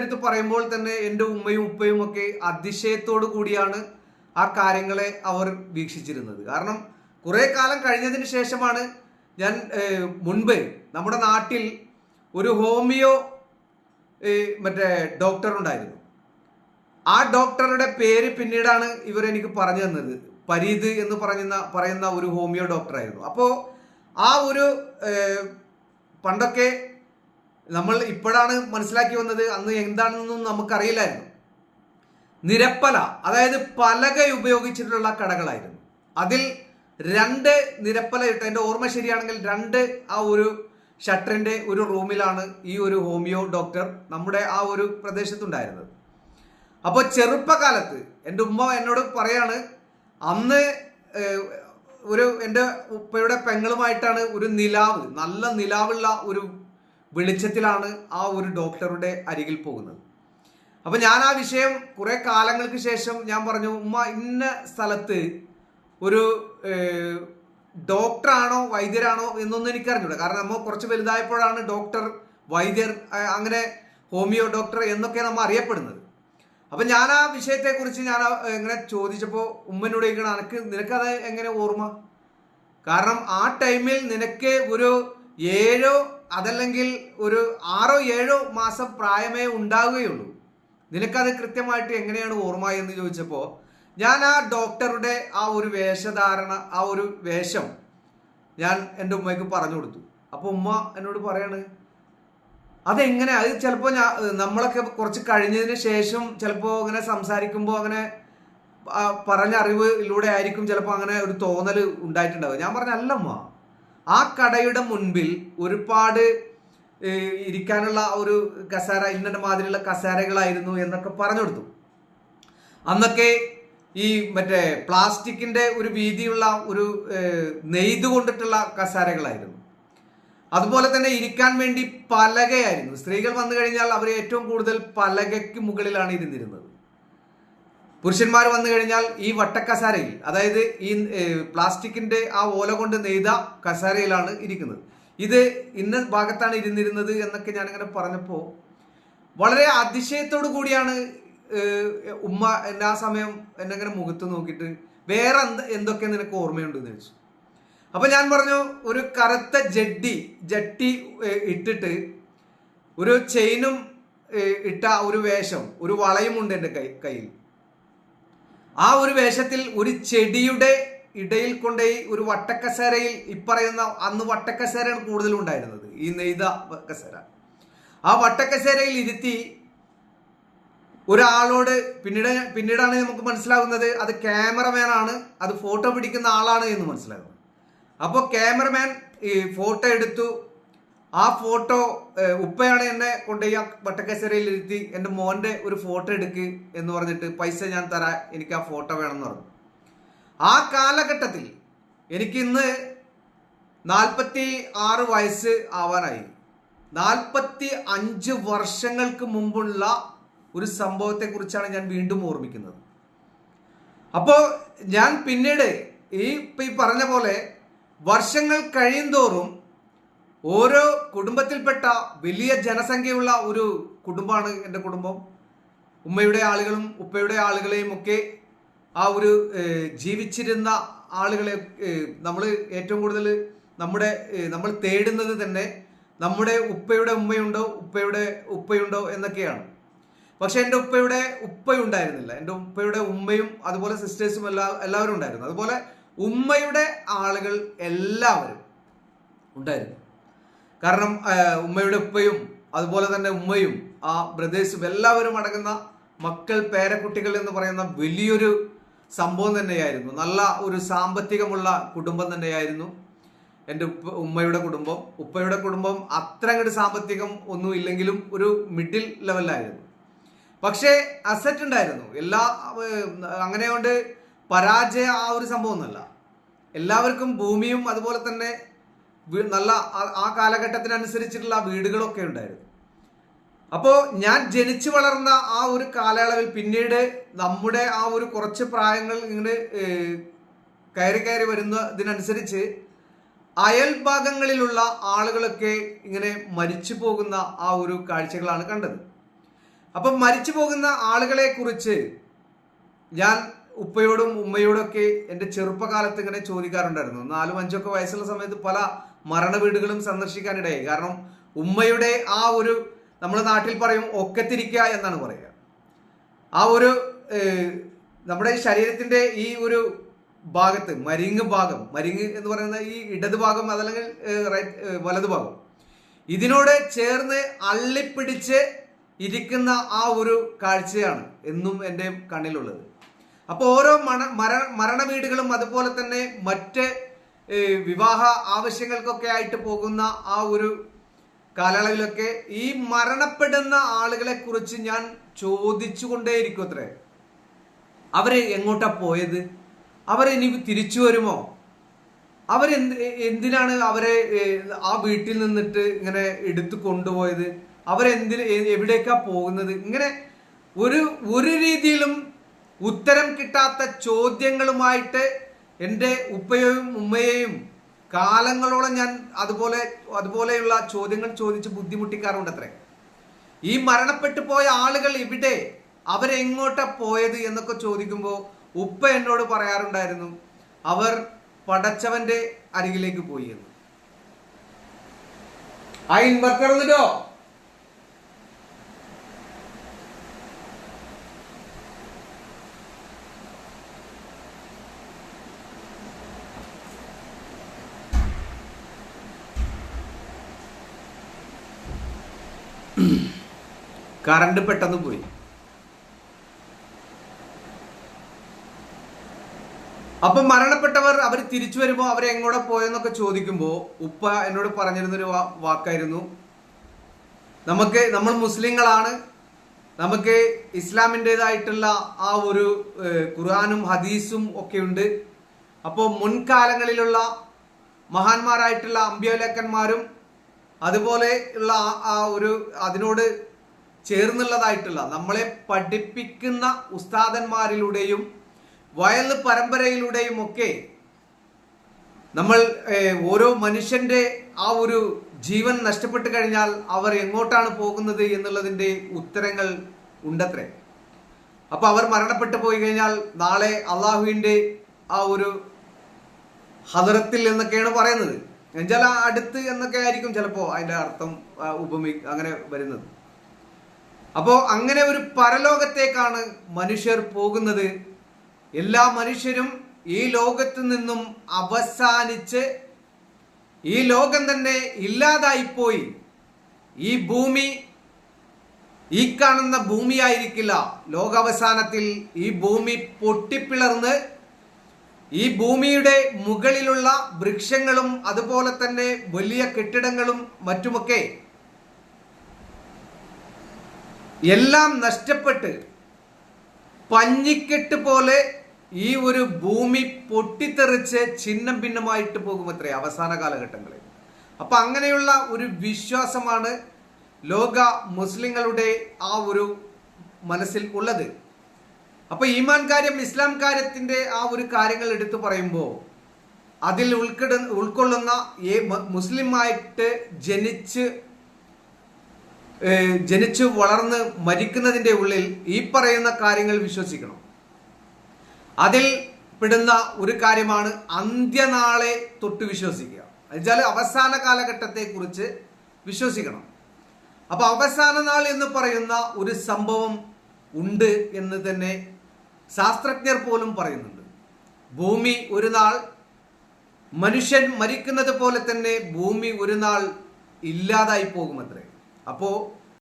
എടുത്ത് പറയുമ്പോൾ തന്നെ എന്റെ ഉമ്മയും ഉപ്പയും ഒക്കെ അതിശയത്തോടു കൂടിയാണ് ആ കാര്യങ്ങളെ അവർ വീക്ഷിച്ചിരുന്നത്. കാരണം കുറെ കാലം കഴിഞ്ഞതിന് ശേഷമാണ് ഞാൻ മുൻപ് നമ്മുടെ നാട്ടിൽ ഒരു ഹോമിയോ മറ്റേ ഡോക്ടർ ഉണ്ടായിരുന്നു. ആ ഡോക്ടറുടെ പേര് പിന്നീടാണ് ഇവർ എനിക്ക് പറഞ്ഞു തന്നത്. പരീത് എന്ന് പറയുന്ന പറയുന്ന ഒരു ഹോമിയോ ഡോക്ടറായിരുന്നു. അപ്പോൾ ആ ഒരു പണ്ടൊക്കെ നമ്മൾ ഇപ്പോഴാണ് മനസ്സിലാക്കി വന്നത് അന്ന് എന്താണെന്നൊന്നും നമുക്കറിയില്ലായിരുന്നു. നിരപ്പല അതായത് പലക ഉപയോഗിച്ചിട്ടുള്ള കടകളായിരുന്നു. അതിൽ രണ്ട് നിരപ്പല ഇട്ട് എന്റെ ഓർമ്മ ശരിയാണെങ്കിൽ രണ്ട് ആ ഒരു ഷട്ടറിന്റെ ഒരു റൂമിലാണ് ഈ ഒരു ഹോമിയോ ഡോക്ടർ നമ്മുടെ ആ ഒരു പ്രദേശത്തുണ്ടായിരുന്നത്. അപ്പോൾ ചെറുപ്പകാലത്ത് എന്റെ ഉമ്മ എന്നോട് പറയാണ് അന്ന് ഒരു എന്റെ ഉപ്പയുടെ പെങ്ങളുമായിട്ടാണ് ഒരു നിലാവ് നല്ല നിലാവുള്ള ഒരു വെളിച്ചത്തിലാണ് ആ ഒരു ഡോക്ടറുടെ അരികിൽ പോകുന്നത്. അപ്പൊ ഞാൻ ആ വിഷയം കുറേ കാലങ്ങൾക്ക് ശേഷം ഞാൻ പറഞ്ഞു ഉമ്മ ഇന്ന സ്ഥലത്ത് ഒരു ഡോക്ടറാണോ വൈദ്യരാണോ എന്നൊന്നും എനിക്കറിഞ്ഞൂടാ. കാരണം നമ്മൾ കുറച്ച് വലുതായപ്പോഴാണ് ഡോക്ടർ വൈദ്യർ അങ്ങനെ ഹോമിയോ ഡോക്ടർ എന്നൊക്കെ നമ്മൾ അറിയപ്പെടുന്നത്. അപ്പൊ ഞാൻ ആ വിഷയത്തെക്കുറിച്ച് ഞാൻ ഇങ്ങനെ ചോദിച്ചപ്പോൾ ഉമ്മനോട് ഇങ്ങനെ അനക്ക് നിനക്കത് എങ്ങനെ ഓർമ്മ? കാരണം ആ ടൈമിൽ നിനക്ക് ഒരു ഏഴോ അതല്ലെങ്കിൽ ഒരു ആറോ ഏഴോ മാസം പ്രായമേ ഉണ്ടാവുകയുള്ളൂ. നിനക്കത് കൃത്യമായിട്ട് എങ്ങനെയാണ് ഓർമ്മ എന്ന് ചോദിച്ചപ്പോൾ ഞാൻ ആ ഡോക്ടറുടെ ആ ഒരു വേഷധാരണ ആ ഒരു വേഷം ഞാൻ എന്റെ ഉമ്മയ്ക്ക് പറഞ്ഞു കൊടുത്തു. അപ്പോൾ ഉമ്മ എന്നോട് പറയാണ് അതെങ്ങനെ? അത് ചിലപ്പോൾ ഞാൻ നമ്മളൊക്കെ കുറച്ച് കഴിഞ്ഞതിന് ശേഷം ചിലപ്പോൾ അങ്ങനെ സംസാരിക്കുമ്പോൾ അങ്ങനെ പറഞ്ഞ അറിവിലൂടെ ആയിരിക്കും ചിലപ്പോൾ അങ്ങനെ ഒരു തോന്നൽ ഉണ്ടായിട്ടുണ്ടാവുക. ഞാൻ പറഞ്ഞ അല്ലമ്മ ആ കടയുടെ മുൻപിൽ ഒരുപാട് ഇരിക്കാനുള്ള ഒരു കസേര ഇന്ന മാതിരിയുള്ള കസേരകളായിരുന്നു എന്നൊക്കെ പറഞ്ഞു കൊടുത്തു. അന്നൊക്കെ ഈ മറ്റേ പ്ലാസ്റ്റിക്കിന്റെ ഒരു വീതിയുള്ള ഒരു നെയ്ത് കൊണ്ടിട്ടുള്ള കസേരകളായിരുന്നു. അതുപോലെ തന്നെ ഇരിക്കാൻ വേണ്ടി പലകയായിരുന്നു. സ്ത്രീകൾ വന്നു കഴിഞ്ഞാൽ അവർ ഏറ്റവും കൂടുതൽ പലകയ്ക്ക് മുകളിലാണ് ഇരുന്നിരുന്നത്. പുരുഷന്മാർ വന്നു കഴിഞ്ഞാൽ ഈ വട്ടക്കസാരയിൽ അതായത് ഈ പ്ലാസ്റ്റിക്കിന്റെ ആ ഓല കൊണ്ട് നെയ്ത കസാരയിലാണ് ഇരിക്കുന്നത്. ഇത് ഇന്ന ഭാഗത്താണ് ഇരുന്നിരുന്നത് എന്നൊക്കെ ഞാനിങ്ങനെ പറഞ്ഞപ്പോൾ വളരെ അതിശയത്തോടു കൂടിയാണ് ഉമ്മ ആ സമയം എന്നെ അങ്ങനെ മുഖത്ത് നോക്കിയിട്ട് വേറെ എന്ത് എന്തൊക്കെ നിനക്ക് ഓർമ്മയുണ്ട് എന്ന് ചോദിച്ചു. അപ്പൊ ഞാൻ പറഞ്ഞു ഒരു കറുത്ത ജഡ്ഡി ജട്ടി ഇട്ടിട്ട് ഒരു ചെയിനും ഇട്ട ഒരു വേഷം ഒരു വളയുമുണ്ട് എന്റെ കൈ കയ്യിൽ. ആ ഒരു വേഷത്തിൽ ഒരു ചെടിയുടെ ഇടയിൽ കൊണ്ടുപോയി ഒരു വട്ടക്കസേരയിൽ ഇപ്പറയുന്ന അന്ന് വട്ടക്കസേരയാണ് കൂടുതലും ഉണ്ടായിരുന്നത്. ഈ നെയ്ത കസേര ആ വട്ടക്കസേരയിൽ ഇരുത്തി ഒരാളോട് പിന്നീട് പിന്നീടാണ് നമുക്ക് മനസ്സിലാകുന്നത് അത് ക്യാമറമാൻ ആണ് അത് ഫോട്ടോ പിടിക്കുന്ന ആളാണ് എന്ന് മനസ്സിലാകുന്നത്. അപ്പോൾ ക്യാമറമാൻ ഈ ഫോട്ടോ എടുത്തു ആ ഫോട്ടോ ഉപ്പയാണ് എന്നെ കൊണ്ടുപോയി ആ വട്ടക്കസേരയിൽ ഇരുത്തി എന്റെ മോന്റെ ഒരു ഫോട്ടോ എടുക്ക് എന്ന് പറഞ്ഞിട്ട് പൈസ ഞാൻ തരാം എനിക്ക് ആ ഫോട്ടോ വേണമെന്ന് പറഞ്ഞു. ആ കാലഘട്ടത്തിൽ എനിക്കിന്ന് നാൽപ്പത്തി ആറ് വയസ്സ് ആവാനായി. നാൽപ്പത്തി അഞ്ച് വർഷങ്ങൾക്ക് മുമ്പുള്ള ഒരു സംഭവത്തെക്കുറിച്ചാണ് ഞാൻ വീണ്ടും ഓർമ്മിക്കുന്നത്. അപ്പോൾ ഞാൻ പിന്നീട് ഈ ഇപ്പൊ ഈ പറഞ്ഞ പോലെ വർഷങ്ങൾ കഴിയുന്തോറും ഓരോ കുടുംബത്തിൽപ്പെട്ട വലിയ ജനസംഖ്യയുള്ള ഒരു കുടുംബമാണ് എന്റെ കുടുംബം. ഉമ്മയുടെ ആളുകളും ഉപ്പയുടെ ആളുകളെയും ഒക്കെ ആ ഒരു ജീവിച്ചിരുന്ന ആളുകളെ നമ്മൾ ഏറ്റവും കൂടുതൽ നമ്മുടെ നമ്മൾ തേടുന്നത് തന്നെ നമ്മുടെ ഉപ്പയുടെ ഉമ്മയുണ്ടോ ഉപ്പയുടെ ഉപ്പയുണ്ടോ എന്നൊക്കെയാണ്. പക്ഷെ എന്റെ ഉപ്പയുടെ ഉപ്പയുണ്ടായിരുന്നില്ല. എന്റെ ഉപ്പയുടെ ഉമ്മയും അതുപോലെ സിസ്റ്റേഴ്സും എല്ലാ എല്ലാവരും ഉണ്ടായിരുന്നു. അതുപോലെ ഉമ്മയുടെ ആളുകൾ എല്ലാവരും ഉണ്ടായിരുന്നു. കാരണം ഉമ്മയുടെ ഉപ്പയും അതുപോലെ തന്നെ ഉമ്മയും ആ ബ്രദേഴ്സും എല്ലാവരും അടങ്ങുന്ന മക്കൾ പേരക്കുട്ടികൾ എന്ന് പറയുന്ന വലിയൊരു സംഭവം തന്നെയായിരുന്നു. നല്ല ഒരു സാമ്പത്തികമുള്ള കുടുംബം തന്നെയായിരുന്നു എന്റെ ഉപ്പ ഉമ്മയുടെ കുടുംബം. ഉപ്പയുടെ കുടുംബം അത്ര അങ്ങോട്ട് സാമ്പത്തികം ഒന്നും ഇല്ലെങ്കിലും ഒരു മിഡിൽ ലെവലിലായിരുന്നു പക്ഷേ അസറ്റ് ഉണ്ടായിരുന്നു. എല്ലാ അങ്ങനെ കൊണ്ട് പരാജയ ആ ഒരു സംഭവം ഒന്നല്ല. എല്ലാവർക്കും ഭൂമിയും അതുപോലെ തന്നെ നല്ല ആ- കാലഘട്ടത്തിനനുസരിച്ചിട്ടുള്ള വീടുകളൊക്കെ ഉണ്ടായിരുന്നു. അപ്പോൾ ഞാൻ ജനിച്ചു വളർന്ന ആ ഒരു കാലയളവിൽ പിന്നീട് നമ്മുടെ ആ ഒരു കുറച്ച് പ്രായങ്ങൾ ഇങ്ങനെ കയറി കയറി വരുന്നതിനനുസരിച്ച് അയൽഭാഗങ്ങളിലുള്ള ആളുകളൊക്കെ ഇങ്ങനെ മരിച്ചു പോകുന്ന ആ ഒരു കാഴ്ചകളാണ് കണ്ടത്. അപ്പം മരിച്ചു പോകുന്ന ആളുകളെ കുറിച്ച് ഞാൻ ഉപ്പയോടും ഉമ്മയോടൊക്കെ എന്റെ ചെറുപ്പകാലത്ത് ഇങ്ങനെ ചോദിക്കാറുണ്ടായിരുന്നു. നാലും അഞ്ചൊക്കെ വയസ്സുള്ള സമയത്ത് പല മരണ വീടുകളും സന്ദർശിക്കാനിടയായി. കാരണം ഉമ്മയുടെ ആ ഒരു നമ്മുടെ നാട്ടിൽ പറയും ഒക്കത്തിരിക്കുക എന്നാണ് പറയുക. ആ ഒരു നമ്മുടെ ശരീരത്തിന്റെ ഈ ഒരു ഭാഗത്ത് മരിങ്ങ് ഭാഗം മരിങ്ങ് എന്ന് പറയുന്ന ഈ ഇടത് ഭാഗം അതല്ലെങ്കിൽ റൈറ്റ് വലത് ഭാഗം ഇതിനോട് ചേർന്ന് അള്ളിപ്പിടിച്ച് ഇരിക്കുന്ന ആ ഒരു കാഴ്ചയാണ് എന്നും എന്റെ കണ്ണിലുള്ളത്. അപ്പോൾ ഓരോ മണ മര മരണ വീടുകളും അതുപോലെ തന്നെ മറ്റ് വിവാഹ ആവശ്യങ്ങൾക്കൊക്കെ ആയിട്ട് പോകുന്ന ആ ഒരു കാലയളവിലൊക്കെ ഈ മരണപ്പെടുന്ന ആളുകളെ കുറിച്ച് ഞാൻ ചോദിച്ചുകൊണ്ടേയിരിക്കും അത്രേ. അവർ എങ്ങോട്ടാ പോയത്? അവരിനി തിരിച്ചു വരുമോ? അവരെന്ത് എന്തിനാണ് അവരെ ആ വീട്ടിൽ നിന്നിട്ട് ഇങ്ങനെ എടുത്തു കൊണ്ടുപോയത്? അവരെന്തിന് എവിടേക്കാ പോകുന്നത്? ഇങ്ങനെ ഒരു ഒരു രീതിയിലും ഉത്തരം കിട്ടാത്ത ചോദ്യങ്ങളുമായിട്ട് എന്റെ ഉപ്പയെയും ഉമ്മയെയും കാലങ്ങളോളം ഞാൻ അതുപോലെ അതുപോലെയുള്ള ചോദ്യങ്ങൾ ചോദിച്ച് ബുദ്ധിമുട്ടിക്കാറുണ്ട് അത്രേ ഈ മരണപ്പെട്ടു പോയ ആളുകൾ ഇവിടെ അവരെങ്ങോട്ടാ പോയത് എന്നൊക്കെ ചോദിക്കുമ്പോൾ ഉപ്പ എന്നോട് പറയാറുണ്ടായിരുന്നു അവർ പടച്ചവന്റെ അരികിലേക്ക് പോയി എന്ന്. ആ ഇൻവെർട്ടർ എന്നിട്ടോ കറണ്ട് പെട്ടെന്ന് പോയി. അപ്പൊ മരണപ്പെട്ടവർ അവർ തിരിച്ചു വരുമ്പോൾ അവരെ എങ്ങോടെ പോയെന്നൊക്കെ ചോദിക്കുമ്പോൾ ഉപ്പ എന്നോട് പറഞ്ഞിരുന്നൊരു വാക്കായിരുന്നു. നമുക്ക് നമ്മൾ മുസ്ലിങ്ങളാണ്. നമുക്ക് ഇസ്ലാമിന്റെതായിട്ടുള്ള ആ ഒരു ഖുർആനും ഹദീസും ഒക്കെ ഉണ്ട് അപ്പോൾ മുൻകാലങ്ങളിലുള്ള മഹാന്മാരായിട്ടുള്ള അമ്പ്യലക്കന്മാരും അതുപോലെ ഉള്ള ആ- ഒരു അതിനോട് ചേർന്നുള്ളതായിട്ടുള്ള നമ്മളെ പഠിപ്പിക്കുന്ന ഉസ്താദന്മാരിലൂടെയും വയൽ പരമ്പരയിലൂടെയും ഒക്കെ നമ്മൾ ഓരോ മനുഷ്യന്റെ ആ ഒരു ജീവൻ നഷ്ടപ്പെട്ട് കഴിഞ്ഞാൽ അവർ എങ്ങോട്ടാണ് പോകുന്നത് എന്നുള്ളതിന്റെ ഉത്തരങ്ങൾ ഉണ്ടത്രേ. അപ്പൊ അവർ മരണപ്പെട്ടു പോയി കഴിഞ്ഞാൽ നാളെ അള്ളാഹുവിന്റെ ആ ഒരു ഹദറത്തിൽ എന്നൊക്കെയാണ് പറയുന്നത്. എന്നുവെച്ചാൽ അടുത്ത് എന്നൊക്കെ ആയിരിക്കും ചിലപ്പോ അതിന്റെ അർത്ഥം ഉപമി അങ്ങനെ വരുന്നത്. അപ്പോ അങ്ങനെ ഒരു പരലോകത്തേക്കാണ് മനുഷ്യർ പോകുന്നത്. എല്ലാ മനുഷ്യരും ഈ ലോകത്ത് നിന്നും അവസാനിച്ച് ഈ ലോകം തന്നെ ഇല്ലാതായിപ്പോയി. ഈ ഭൂമി ഈ കാണുന്ന ഭൂമിയായിരിക്കില്ല. ലോകാവസാനത്തിൽ ഈ ഭൂമി പൊട്ടിപ്പിളർന്ന് ഈ ഭൂമിയുടെ മുകളിലുള്ള വൃക്ഷങ്ങളും അതുപോലെ തന്നെ വലിയ കെട്ടിടങ്ങളും മറ്റുമൊക്കെ എല്ലാം നഷ്ടപ്പെട്ട് പഞ്ഞിക്കെട്ട് പോലെ ഈ ഒരു ഭൂമി പൊട്ടിത്തെറിച്ച് ചിഹ്നം ഭിന്നമായിട്ട് പോകുമത്രേ അവസാന കാലഘട്ടങ്ങളിൽ. അപ്പൊ അങ്ങനെയുള്ള ഒരു വിശ്വാസമാണ് ലോക മുസ്ലിങ്ങളുടെ ആ ഒരു മനസ്സിൽ ഉള്ളത്. അപ്പൊ ഈമാൻ കാര്യം ഇസ്ലാം കാര്യത്തിന്റെ ആ ഒരു കാര്യങ്ങൾ എടുത്തു പറയുമ്പോൾ അതിൽ ഉൾക്കിട ഉൾക്കൊള്ളുന്ന ഏ മുസ്ലിം മുസ്ലിമായിട്ട് ജനിച്ച് ജനിച്ച് വളർന്ന് മരിക്കുന്നതിന്റെ ഉള്ളിൽ ഈ പറയുന്ന കാര്യങ്ങൾ വിശ്വസിക്കണം. അതിൽ പെടുന്ന ഒരു കാര്യമാണ് അന്ത്യനാളെ തൊട്ട് വിശ്വസിക്കുക. എന്നുവെച്ചാൽ അവസാന കാലഘട്ടത്തെ കുറിച്ച് വിശ്വസിക്കണം. അപ്പൊ അവസാന നാൾ എന്ന് പറയുന്ന ഒരു സംഭവം ഉണ്ട് എന്ന് തന്നെ ശാസ്ത്രജ്ഞർ പോലും പറയുന്നുണ്ട്. ഭൂമി ഒരു നാൾ മനുഷ്യൻ മരിക്കുന്നത് പോലെ തന്നെ ഭൂമി ഒരു നാൾ ഇല്ലാതായി പോകുമത്രേ. അപ്പോ